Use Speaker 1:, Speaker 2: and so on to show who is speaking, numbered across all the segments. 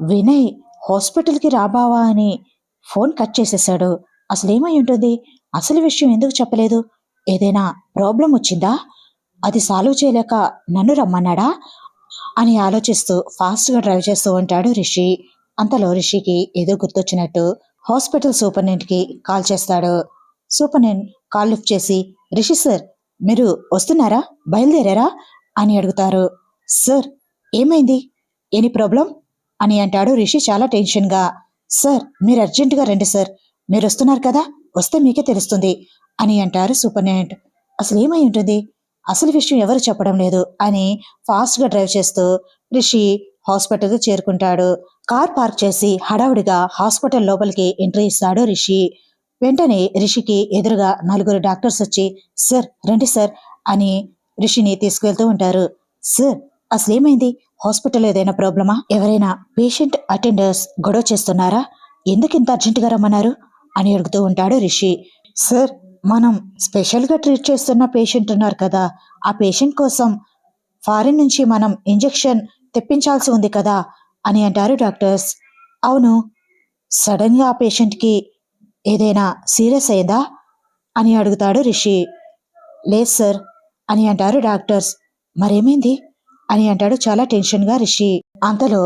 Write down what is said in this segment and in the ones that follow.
Speaker 1: వినయ్ హాస్పిటల్కి రాబావా అని phone cut చేసేశాడు అసలు ఏమై ఉంటుంది? అసలు విషయం ఎందుకు చెప్పలేదు? ఏదైనా ప్రాబ్లం వచ్చిందా? అది సాల్వ్ చేయలేక నన్ను రమ్మన్నాడా? అని ఆలోచిస్తూ ఫాస్ట్గా డ్రైవ్ చేస్తూ ఉంటాడు రిషి. అంతలో రిషికి ఏదో గుర్తొచ్చినట్టు హాస్పిటల్ సూపరింటెండెంట్కి కాల్ చేస్తాడు. సూపరింటెండెంట్ కాల్ లిఫ్ట్ చేసి రిషి సార్ మీరు వస్తున్నారా? బయలుదేరారా? అని అడుగుతారు. సార్ ఏమైంది? Any problem? అని అంటాడు రిషి చాలా టెన్షన్గా సార్ మీరు అర్జెంటుగా రండి సార్. మీరు వస్తున్నారు కదా వస్తే మీకే తెలుస్తుంది అని అంటారు సూపర్నెంట్. అసలు ఏమై ఉంటుంది? అసలు విషయం ఎవరు చెప్పడం లేదు అని ఫాస్ట్గా డ్రైవ్ చేస్తూ రిషి హాస్పిటల్కి చేరుకుంటాడు. కార్ పార్క్ చేసి హడావుడిగా హాస్పిటల్ లోపలికి ఎంట్రీ ఇస్తాడు రిషి. వెంటనే రిషికి ఎదురుగా నలుగురు డాక్టర్స్ వచ్చి సార్ రండి సార్ అని రిషిని తీసుకువెళ్తూ ఉంటారు. సార్ అసలు ఏమైంది హాస్పిటల్ ఏదైనా ప్రాబ్లమా? ఎవరైనా పేషెంట్ అటెండర్స్ గొడవ చేస్తున్నారా? ఎందుకు ఇంత అర్జెంటుగా రమ్మన్నారు? అని అడుగుతూ ఉంటాడు రిషి. సార్ మనం స్పెషల్గా ట్రీట్ చేస్తున్న పేషెంట్ ఉన్నారు కదా. ఆ పేషెంట్ కోసం ఫారిన్ నుంచి మనం ఇంజెక్షన్ తెప్పించాల్సి ఉంది కదా అని అంటారు డాక్టర్స్. అవును సడన్గా ఆ పేషెంట్కి ఏదైనా సీరియస్ అయిందా? అని అడుగుతాడు రిషి. లేదు సార్ అని అంటారు డాక్టర్స్. మరేమైంది? అని అంటాడు చాలా టెన్షన్గా రిషి. అంతలో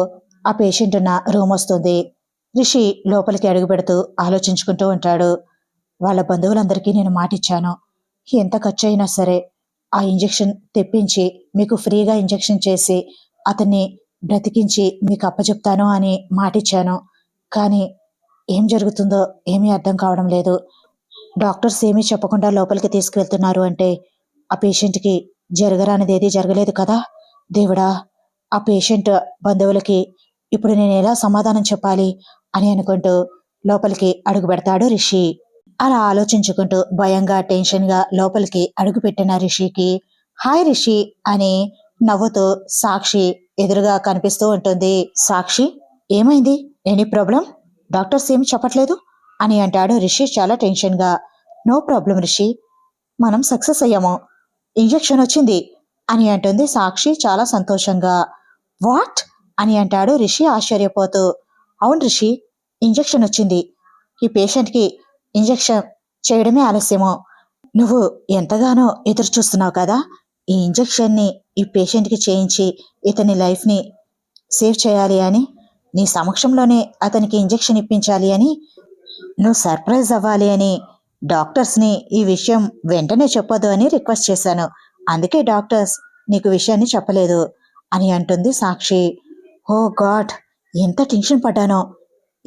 Speaker 1: ఆ పేషెంట్ ఉన్న రూమ్ వస్తుంది. రిషి లోపలికి అడుగు పెడుతూ ఆలోచించుకుంటూ ఉంటాడు. వాళ్ళ బంధువులందరికీ నేను మాటిచ్చాను. ఎంత ఖర్చు అయినా సరే ఆ ఇంజెక్షన్ తెప్పించి మీకు ఫ్రీగా ఇంజెక్షన్ చేసి అతన్ని బ్రతికించి మీకు అప్పచెప్తాను అని మాటిచ్చాను. కానీ ఏం జరుగుతుందో ఏమీ అర్థం కావడం లేదు. డాక్టర్స్ ఏమీ చెప్పకుండా లోపలికి తీసుకువెళ్తున్నారు అంటే ఆ పేషెంట్కి జరగరానిది ఏదీ జరగలేదు కదా? దేవుడా ఆ పేషెంట్ బంధువులకి ఇప్పుడు నేను ఎలా సమాధానం చెప్పాలి అని అనుకుంటూ లోపలికి అడుగు పెడతాడు రిషి. అలా ఆలోచించుకుంటూ భయంగా టెన్షన్గా లోపలికి అడుగుపెట్టిన రిషికి హాయ్ రిషి అని నవ్వుతూ సాక్షి ఎదురుగా కనిపిస్తూ ఉంటుంది. సాక్షి ఏమైంది? ఎనీ ప్రాబ్లం డాక్టర్స్ ఏమి చెప్పట్లేదు? అని అంటాడు రిషి చాలా టెన్షన్గా. నో ప్రాబ్లం రిషి మనం సక్సెస్ అయ్యాము. ఇంజెక్షన్ వచ్చింది. అని అంటుంది సాక్షి చాలా సంతోషంగా. వాట్? అని అంటాడు రిషి ఆశ్చర్యపోతూ. అవును రిషి ఇంజెక్షన్ వచ్చింది. ఈ పేషెంట్కి ఇంజెక్షన్ చేయడమే ఆలస్యము. నువ్వు ఎంతగానో ఎదురు చూస్తున్నావు కదా ఈ ఇంజెక్షన్ని ఈ పేషెంట్కి చేయించి ఇతని లైఫ్ని సేవ్ చేయాలి అని నీ సమక్షంలోనే అతనికి ఇంజెక్షన్ ఇప్పించాలి అని నువ్వు సర్ప్రైజ్ అవ్వాలి అని డాక్టర్స్ని ఈ విషయం వెంటనే చెప్పొద్దు అని రిక్వెస్ట్ చేశాను. అందుకే డాక్టర్స్ నీకు విషయాన్ని చెప్పలేదు అని అంటుంది సాక్షి. ఓ గాడ్ ఎంత టెన్షన్ పడ్డానో.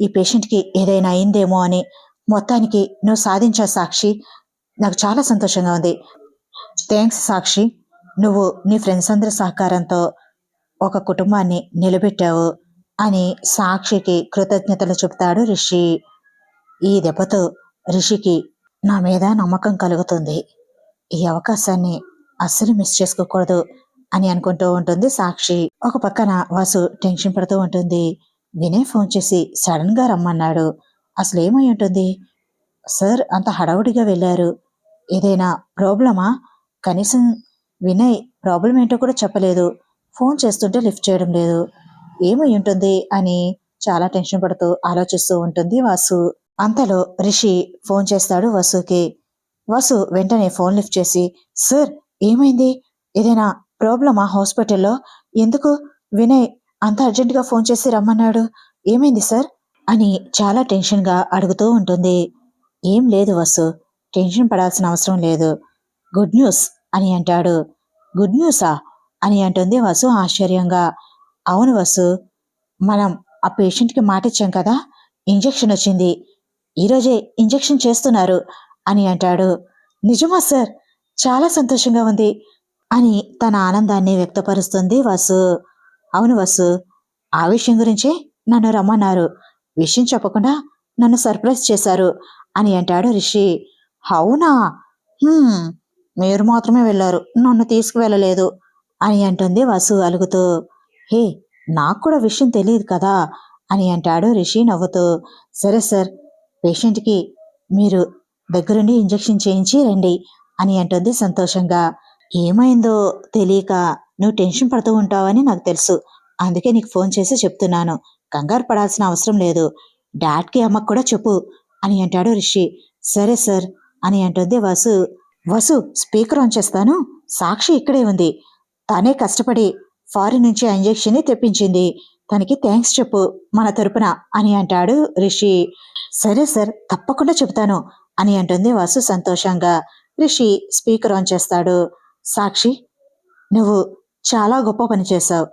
Speaker 1: ఈ పేషెంట్కి ఏదైనా అయిందేమో అని మొత్తానికి నువ్వు సాధించా సాక్షి. నాకు చాలా సంతోషంగా ఉంది. థ్యాంక్స్ సాక్షి. నువ్వు నీ ఫ్రెండ్స్ అందరి సహకారంతో ఒక కుటుంబాన్ని నిలబెట్టావు అని సాక్షికి కృతజ్ఞతలు చెబుతాడు రిషి. ఈ దెబ్బతో రిషికి నా మీద నమ్మకం కలుగుతుంది. ఈ అవకాశాన్ని అస్సలు మిస్ చేసుకోకూడదు అని అనుకుంటూ ఉంటుంది సాక్షి. ఒక పక్కన వాసు టెన్షన్ పడుతూ ఉంటుంది. వినయ్ ఫోన్ చేసి సడన్గా రమ్మన్నాడు. అసలు ఏమై ఉంటుంది? సార్ అంత హడావుడిగా వెళ్ళారు. ఏదైనా ప్రాబ్లమా కనీసం వినయ్ ప్రాబ్లం ఏంటో కూడా చెప్పలేదు. ఫోన్ చేస్తుంటే లిఫ్ట్ చేయడం లేదు. ఏమై ఉంటుంది అని చాలా టెన్షన్ పడుతూ ఆలోచిస్తూ ఉంటుంది వాసు. అంతలో రిషి ఫోన్ చేస్తాడు వసుకి. వసు వెంటనే ఫోన్ లిఫ్ట్ చేసి సార్ ఏమైంది? ఏదైనా ప్రాబ్లమా హాస్పిటల్లో? ఎందుకు? వినయ్ అంత అర్జెంటుగా ఫోన్ చేసి రమ్మన్నాడు. ఏమైంది సార్? అని చాలా టెన్షన్గా అడుగుతూ ఉంటుంది. ఏం లేదు వసు టెన్షన్ పడాల్సిన అవసరం లేదు. గుడ్ న్యూస్ అని అంటాడు. గుడ్ న్యూసా? అని అంటుంది వసు ఆశ్చర్యంగా. అవును వసు మనం ఆ పేషెంట్కి మాట ఇచ్చాం కదా? ఇంజెక్షన్ వచ్చింది. ఈరోజే ఇంజెక్షన్ చేస్తున్నారు అని అంటాడు. నిజమా సార్? చాలా సంతోషంగా ఉంది అని తన ఆనందాన్ని వ్యక్తపరుస్తుంది వసు. అవును వసు ఆ విషయం గురించే నన్ను రమ్మన్నారు. విషయం చెప్పకుండా నన్ను సర్ప్రైజ్ చేశారు అని అంటాడు రిషి. అవునా? మీరు మాత్రమే వెళ్ళారు నన్ను తీసుకువెళ్ళలేదు అని అంటుంది వసు అలుగుతూ. హే నాకు కూడా విషయం తెలియదు కదా అని అంటాడు రిషి నవ్వుతూ. సరే సార్ పేషెంట్కి మీరు దగ్గరుండి ఇంజెక్షన్ చేయించి రండి అని అంటుంది సంతోషంగా. ఏమైందో తెలియక నువ్వు టెన్షన్ పడుతూ ఉంటావని నాకు తెలుసు. అందుకే నీకు ఫోన్ చేసి చెప్తున్నాను. కంగారు పడాల్సిన అవసరం లేదు. డాడ్కి అమ్మకు కూడా చెప్పు అని అంటాడు రిషి. సరే సార్ అని అంటుంది వసు. వసు స్పీకర్ ఆన్ చేస్తాను. సాక్షి ఇక్కడే ఉంది. తానే కష్టపడి ఫారిన్ నుంచి ఆ ఇంజెక్షన్ని తెప్పించింది. తనకి థ్యాంక్స్ చెప్పు మన తరపున అని అంటాడు రిషి. సరే సార్ తప్పకుండా చెబుతాను అని అంటుంది వాసు సంతోషంగా. రిషి స్పీకర్ ఆన్ చేస్తాడు. సాక్షి నువ్వు చాలా గొప్ప పని చేశావు.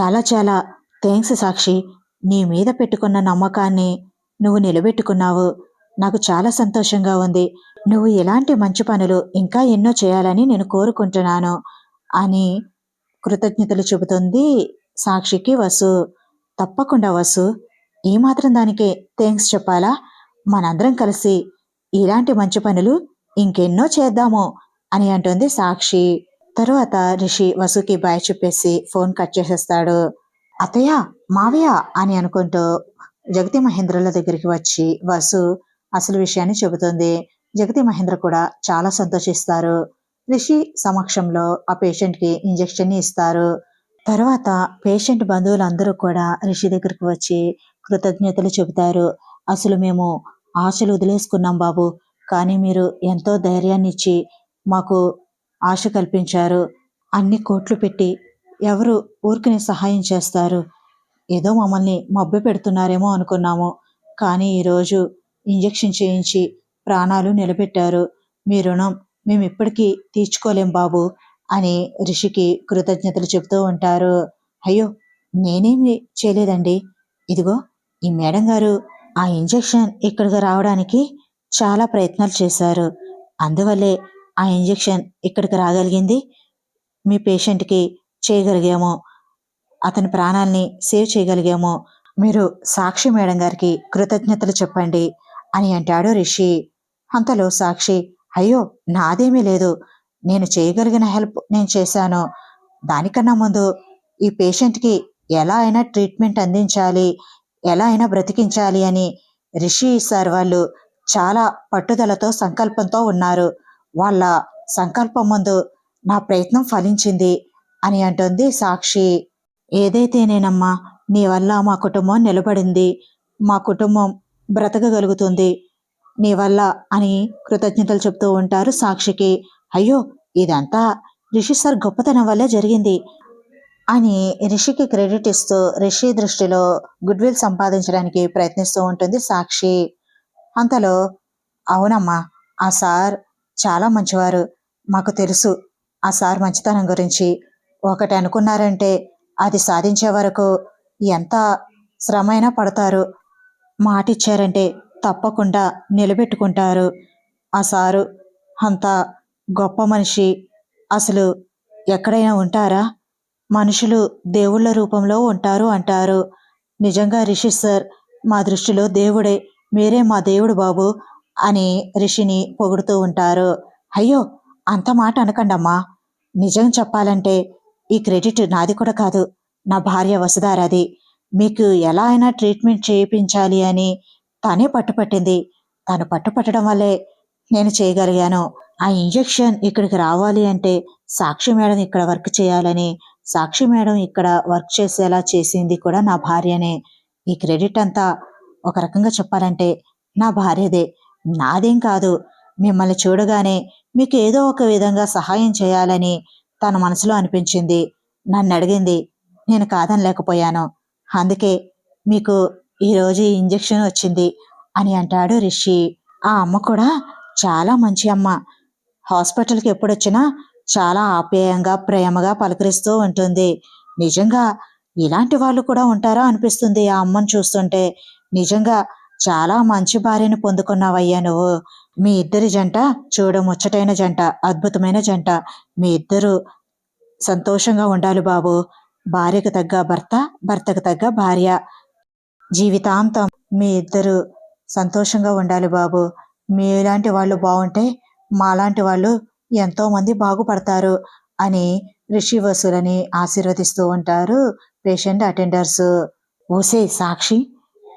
Speaker 1: చాలా చాలా థ్యాంక్స్ సాక్షి. నీ మీద పెట్టుకున్న నమ్మకాన్ని నువ్వు నిలబెట్టుకున్నావు. నాకు చాలా సంతోషంగా ఉంది. నువ్వు ఇలాంటి మంచి పనులు ఇంకా ఎన్నో చేయాలని నేను కోరుకుంటున్నాను అని కృతజ్ఞతలు చెబుతుంది సాక్షికి వసు. తప్పకుండా వసు. ఏమాత్రం మాత్రం దానికి థ్యాంక్స్ చెప్పాలా? మనందరం కలిసి ఇలాంటి మంచి పనులు ఇంకెన్నో చేద్దాము అని అంటుంది సాక్షి. తరువాత రిషి వసుకి బాయ్ చెప్పేసి ఫోన్ కట్ చేసేస్తాడు. అత్తయ్య మావయ్య అని అనుకుంటూ జగతి మహేంద్రుల దగ్గరికి వచ్చి వసు అసలు విషయాన్ని చెబుతుంది. జగతి మహేంద్ర కూడా చాలా సంతోషిస్తారు. రిషి సమక్షంలో ఆ పేషెంట్కి ఇంజెక్షన్ ఇస్తారు. తర్వాత పేషెంట్ బంధువులందరూ కూడా రిషి దగ్గరికి వచ్చి కృతజ్ఞతలు చెబుతారు. అసలు మేము ఆశలు వదిలేసుకున్నాం బాబు. కానీ మీరు ఎంతో ధైర్యాన్ని ఇచ్చి మాకు ఆశ కల్పించారు. అన్ని కోట్లు పెట్టి ఎవరు ఊరికనే సహాయం చేస్తారు? ఏదో మమ్మల్ని మబ్బు పెడుతున్నారేమో అనుకున్నాము. కానీ ఈరోజు ఇంజెక్షన్ చేయించి ప్రాణాలు నిలబెట్టారు. మీ రుణం మేము ఇప్పటికీ తీర్చుకోలేం బాబు అని రిషికి కృతజ్ఞతలు చెబుతూ ఉంటారు. అయ్యో నేనేమి చేయలేదండి. ఇదిగో ఈ మేడం గారు ఆ ఇంజెక్షన్ ఇక్కడికి రావడానికి చాలా ప్రయత్నాలు చేశారు. అందువల్లే ఆ ఇంజెక్షన్ ఇక్కడికి రాగలిగింది. మీ పేషెంట్కి చేయగలిగాము. అతని ప్రాణాల్ని సేవ్ చేయగలిగాము. మీరు సాక్షి మేడం గారికి కృతజ్ఞతలు చెప్పండి అని అంటాడు రిషి. అంతలో సాక్షి అయ్యో నాదేమీ లేదు. నేను చేయగలిగిన హెల్ప్ నేను చేశాను. దానికన్నా ముందు ఈ పేషెంట్కి ఎలా అయినా ట్రీట్మెంట్ అందించాలి ఎలా అయినా బ్రతికించాలి అని రిషి సార్ వాళ్ళు చాలా పట్టుదలతో సంకల్పంతో ఉన్నారు. వాళ్ళ సంకల్పం ముందు నా ప్రయత్నం ఫలించింది అని అంటుంది సాక్షి. ఏదైతేనేనమ్మా నీ వల్ల మా కుటుంబం నిలబడింది. మా కుటుంబం బ్రతకగలుగుతుంది. నీ వల్ల అని కృతజ్ఞతలు చెప్తూ ఉంటారు సాక్షికి. అయ్యో ఇదంతా రిషి సార్ గొప్పతనం వల్లే జరిగింది అని రిషికి క్రెడిట్ ఇస్తూ రిషి దృష్టిలో గుడ్ విల్ సంపాదించడానికి ప్రయత్నిస్తూ ఉంటుంది సాక్షి. అంతలో అవునమ్మా ఆ సార్ చాలా మంచివారు మాకు తెలుసు. ఆ సార్ మంచితనం గురించి. ఒకటి అనుకున్నారంటే అది సాధించే వరకు ఎంత శ్రమైనా పడతారు. మాటిచ్చారంటే తప్పకుండా నిలబెట్టుకుంటారు. ఆ సారు అంత గొప్ప మనిషి. అసలు ఎక్కడైనా ఉంటారా? మనుషులు దేవుళ్ళ రూపంలో ఉంటారు అంటారు. నిజంగా రిషి సార్ మా దృష్టిలో దేవుడే. మీరే మా దేవుడు బాబు అని రిషిని పొగుడుతూ ఉంటారు. అయ్యో అంత మాట అనకండమ్మా. నిజం చెప్పాలంటే ఈ క్రెడిట్ నాది కూడా కాదు. నా భార్య వసుధారాది. మీకు ఎలా అయినా ట్రీట్మెంట్ చేయించాలి అని తనే పట్టుపట్టింది. తను పట్టుపట్టడం వల్లే నేను చేయగలిగాను. ఆ ఇంజెక్షన్ ఇక్కడికి రావాలి అంటే సాక్షి మేడం ఇక్కడ వర్క్ చేయాలని సాక్షి మేడం ఇక్కడ వర్క్ చేసేలా చేసింది కూడా నా భార్యనే. ఈ క్రెడిట్ అంతా ఒక రకంగా చెప్పాలంటే నా భార్యదే. నాదేం కాదు. మిమ్మల్ని చూడగానే మీకు ఏదో ఒక విధంగా సహాయం చేయాలని తన మనసులో అనిపించింది. నన్ను అడిగింది నేను కాదనలేకపోయాను. అందుకే మీకు ఈరోజు ఈ ఇంజెక్షన్ వచ్చింది అని అంటాడు రిషి. ఆ అమ్మ కూడా చాలా మంచి అమ్మ. హాస్పిటల్కి ఎప్పుడొచ్చినా చాలా ఆప్యాయంగా ప్రేమగా పలకరిస్తూ ఉంటుంది. నిజంగా ఇలాంటి వాళ్ళు కూడా ఉంటారా అనిపిస్తుంది ఆ అమ్మను చూస్తుంటే. నిజంగా చాలా మంచి భార్యను పొందుకున్నావయ్యా నువ్వు. మీ ఇద్దరి జంట చూడ ముచ్చటైన జంట అద్భుతమైన జంట. మీ ఇద్దరు సంతోషంగా ఉండాలి బాబు. భార్యకు తగ్గ భర్త భర్తకు తగ్గ భార్య. జీవితాంతం మీ ఇద్దరు సంతోషంగా ఉండాలి బాబు. మీలాంటి వాళ్ళు బాగుంటే మాలాంటి వాళ్ళు ఎంతో మంది బాగుపడతారు అని రిషి వసూలని ఆశీర్వదిస్తూ ఉంటారు పేషెంట్ అటెండర్స్. ఓసే సాక్షి.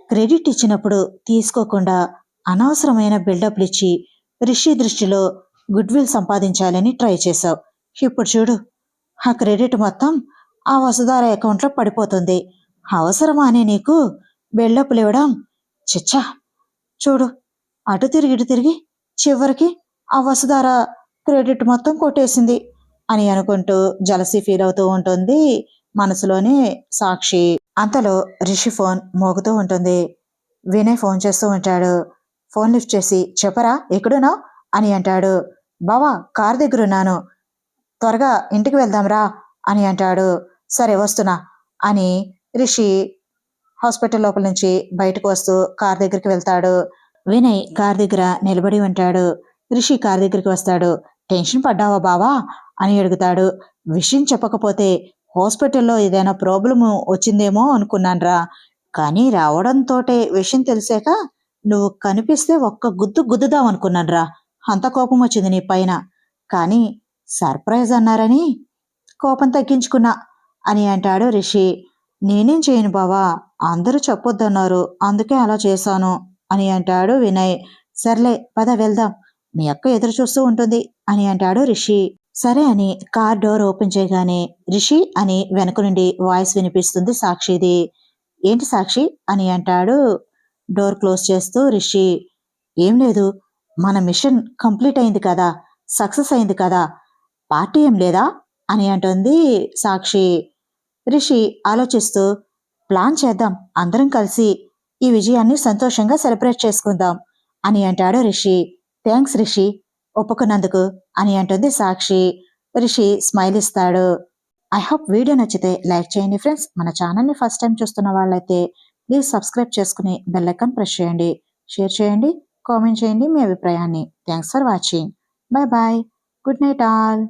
Speaker 1: క్రెడిట్ ఇచ్చినప్పుడు తీసుకోకుండా అనవసరమైన బిల్డప్లు ఇచ్చి రిషి దృష్టిలో గుడ్ విల్ సంపాదించాలని ట్రై చేశావు. ఇప్పుడు చూడు ఆ క్రెడిట్ మొత్తం ఆ వసుధార అకౌంట్లో పడిపోతుంది. అవసరమా అని నీకు బిల్డప్లు ఇవ్వడం? చిచ్చా! చూడు అటు తిరిగి ఇటు తిరిగి చివరికి ఆ వసుధార క్రెడిట్ మొత్తం కొట్టేసింది అని అనుకుంటూ జలసి ఫీల్ అవుతూ ఉంటుంది మనసులోనే సాక్షి. అంతలో రిషి ఫోన్ మోగుతూ ఉంటుంది. వినయ్ ఫోన్ చేస్తూ ఉంటాడు. ఫోన్ లిఫ్ట్ చేసి చెప్పరా ఎక్కడున్నావు? అని అంటాడు. బావా కార్ దగ్గర ఉన్నాను త్వరగా ఇంటికి వెళ్దాంరా అని అంటాడు. సరే వస్తున్నా అని రిషి హాస్పిటల్ లోపల నుంచి బయటకు వస్తూ కార్ దగ్గరికి వెళ్తాడు. వినయ్ కార్ దగ్గర నిలబడి ఉంటాడు. రిషి కార్ దగ్గరికి వస్తాడు. టెన్షన్ పడ్డావా బావా? అని అడుగుతాడు. విషయం చెప్పకపోతే హాస్పిటల్లో ఏదైనా ప్రాబ్లము వచ్చిందేమో అనుకున్నానరా. కానీ రావడంతోటే విషయం తెలిసాక నువ్వు కనిపిస్తే ఒక్క గుద్దు గుద్దుదాం అనుకున్నానరా. అంత కోపం వచ్చింది నీ పైన. కానీ సర్ప్రైజ్ అన్నారని కోపం తగ్గించుకున్నా అని అంటాడు రిషి. నేనేం చేయను బావా అందరూ చెప్పొద్దన్నారు అందుకే అలా చేశాను అని అంటాడు వినయ్. సర్లే పద వెళ్దాం. మీ అక్క ఎదురు చూస్తూ ఉంటుంది అని అంటాడు రిషి. సరే అని కార్ డోర్ ఓపెన్ చేయగానే రిషి అని వెనక నుండి వాయిస్ వినిపిస్తుంది సాక్షిది. ఏంటి సాక్షి? అని అంటాడు. డోర్ క్లోజ్ చేస్తూ రిషి ఏం లేదు మన మిషన్ కంప్లీట్ అయింది కదా సక్సెస్ అయింది కదా పార్టీ ఏం లేదా? అని అంటుంది సాక్షి. రిషి ఆలోచిస్తూ ప్లాన్ చేద్దాం అందరం కలిసి ఈ విజయాన్ని సంతోషంగా సెలబ్రేట్ చేసుకుందాం అని అంటాడు రిషి. థ్యాంక్స్ రిషి ఒప్పుకున్నందుకు అని అంటుంది సాక్షి. రిషి స్మైల్ ఇస్తాడు. ఐ హోప్ వీడియో నచ్చితే లైక్ చేయండి ఫ్రెండ్స్ మన ఛానల్ని ఫస్ట్ టైం చూస్తున్న వాళ్ళైతే ప్లీజ్ సబ్స్క్రైబ్ చేసుకుని బెల్ ఐకాన్ ప్రెస్ చేయండి. షేర్ చేయండి కామెంట్ చేయండి మీ అభిప్రాయాన్ని. Thanks for watching bye bye good night all